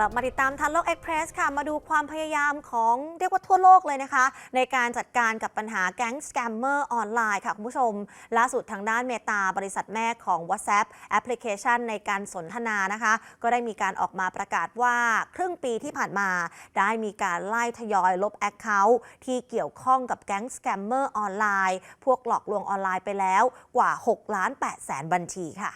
กลับมาติดตามทันโลกเอ็กเพรสค่ะ มาดูความพยายามของเรียกว่าทั่วโลกเลยนะคะ ในการจัดการกับปัญหาแก๊งสแกมเมอร์ออนไลน์ค่ะ คุณผู้ชม ล่าสุดทางด้านเมตาบริษัทแม่ของ WhatsApp แอปพลิเคชันในการสนทนานะคะ ก็ได้มีการออกมาประกาศว่าครึ่งปีที่ผ่านมา ได้มีการไล่ทยอยลบแอคเคาท์ที่เกี่ยวข้องกับแก๊งสแกมเมอร์ออนไลน์พวกหลอกลวงออนไลน์ไปแล้วกว่า 6 ล้าน8แสนบัญชีค่ะ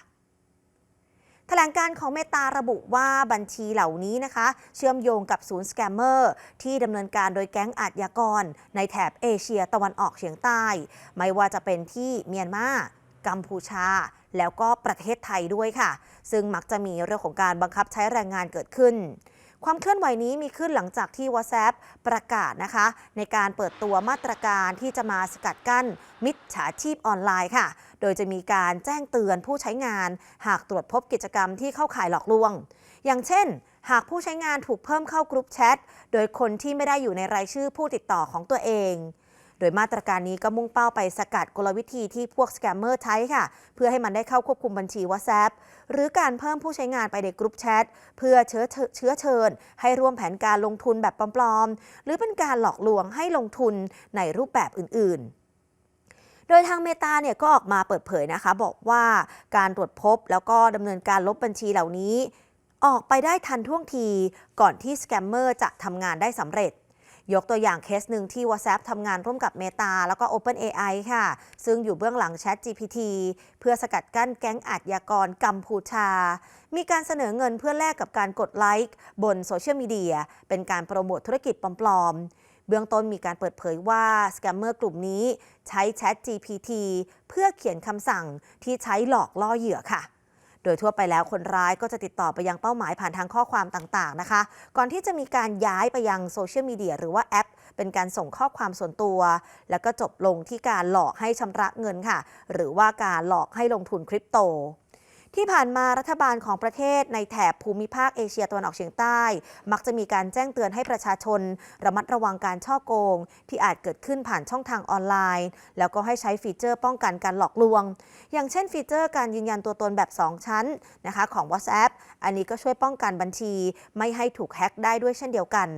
ถลงการของเมตาระบุว่าบัญชีเหล่านี้นะคะ เชื่อมโยงกับศูนย์สแกมเมอร์ที่ดำเนินการโดยแก๊งอาชญากร ในแถบเอเชียตะวันออกเฉียงใต้ ไม่ว่าจะเป็นที่เมียนมากัมพูชา แล้วก็ประเทศไทยด้วยค่ะ ซึ่งมักจะมีเรื่องของการบังคับใช้แรงงานเกิดขึ้น ความเคลื่อนไหวนี้มีขึ้นหลังจากที่ WhatsApp ประกาศนะคะ ในการเปิดตัวมาตรการที่จะมาสกัดกั้นมิจฉาชีพออนไลน์ค่ะ โดยจะมีการแจ้งเตือนผู้ใช้งาน หากตรวจพบกิจกรรมที่เข้าข่ายหลอกลวง อย่างเช่น หากผู้ใช้งานถูกเพิ่มเข้ากรุ๊ปแชทโดยคนที่ไม่ได้อยู่ในรายชื่อผู้ติดต่อของตัวเอง ดยมาตรการนี้ก็มุ่งเป้าไปสกัดกลวิธีที่พวกสแกมเมอร์ใช้ค่ะ เพื่อให้มันได้เข้าควบคุมบัญชี WhatsApp หรือการเพิ่มผู้ใช้งานไปในกรุ๊ปแชทเพื่อเชื้อเชื้อเชิญ ให้ร่วมแผนการลงทุนแบบปลอมๆ หรือเป็นการหลอกลวงให้ลงทุนในรูปแบบอื่นๆโดยทางเมตาเนี่ยก็ออกมาเปิดเผยนะคะ บอกว่าการตรวจพบแล้วก็ดำเนินการลบบัญชีเหล่านี้ ออกไปได้ทันท่วงทีก่อนที่สแกมเมอร์จะทำงานได้สำเร็จ ยกตัวอย่างเคสหนึ่งที่ WhatsApp ทำงานร่วมกับ Meta แล้วก็ OpenAI ค่ะ ซึ่งอยู่เบื้องหลัง Chat GPT เพื่อสกัดกั้นแก๊งอาชญากรกัมพูชา มีการเสนอเงินเพื่อแลกกับการกดไลค์บนโซเชียลมีเดีย เป็นการโปรโมทธุรกิจปลอมๆเบื้องต้นมีการเปิดเผยว่าสแกมเมอร์กลุ่มนี้ใช้ Chat GPT เพื่อเขียนคำสั่งที่ใช้หลอกล่อเหยื่อค่ะ โดยทั่วไปแล้วคนร้ายก็จะติดต่อไปยังเป้าหมายผ่านทางข้อความต่างๆนะคะ ก่อนที่จะมีการย้ายไปยังโซเชียลมีเดียหรือว่าแอป เป็นการส่งข้อความส่วนตัว แล้วก็จบลงที่การหลอกให้ชำระเงินค่ะ หรือว่าการหลอกให้ลงทุนคริปโต ที่ผ่านมารัฐบาลของประเทศในแถบภูมิภาคเอเชียตะวันออกเฉียงใต้ มักจะมีการแจ้งเตือนให้ประชาชน ระมัดระวังการช่อโกง ที่อาจเกิดขึ้นผ่านช่องทางออนไลน์ แล้วก็ให้ใช้ฟีเจอร์ป้องกันการหลอกลวง อย่างเช่นฟีเจอร์การยืนยันตัวตนแบบ 2 ชั้นนะคะของ WhatsApp อันนี้ก็ช่วยป้องกันบัญชี ไม่ให้ถูกแฮ็กได้ด้วยเช่นเดียวกัน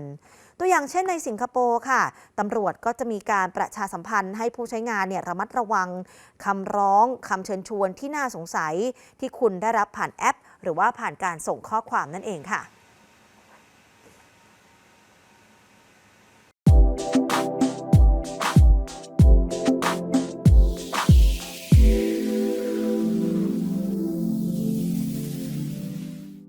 ตัวอย่างเช่นในสิงคโปร์ค่ะตำรวจก็จะมีการประชาสัมพันธ์ให้ผู้ใช้งานเนี่ยระมัดระวังคำร้องคำเชิญชวนที่น่าสงสัย ที่คุณได้รับผ่านแอป หรือว่าผ่านการส่งข้อความนั่นเองค่ะ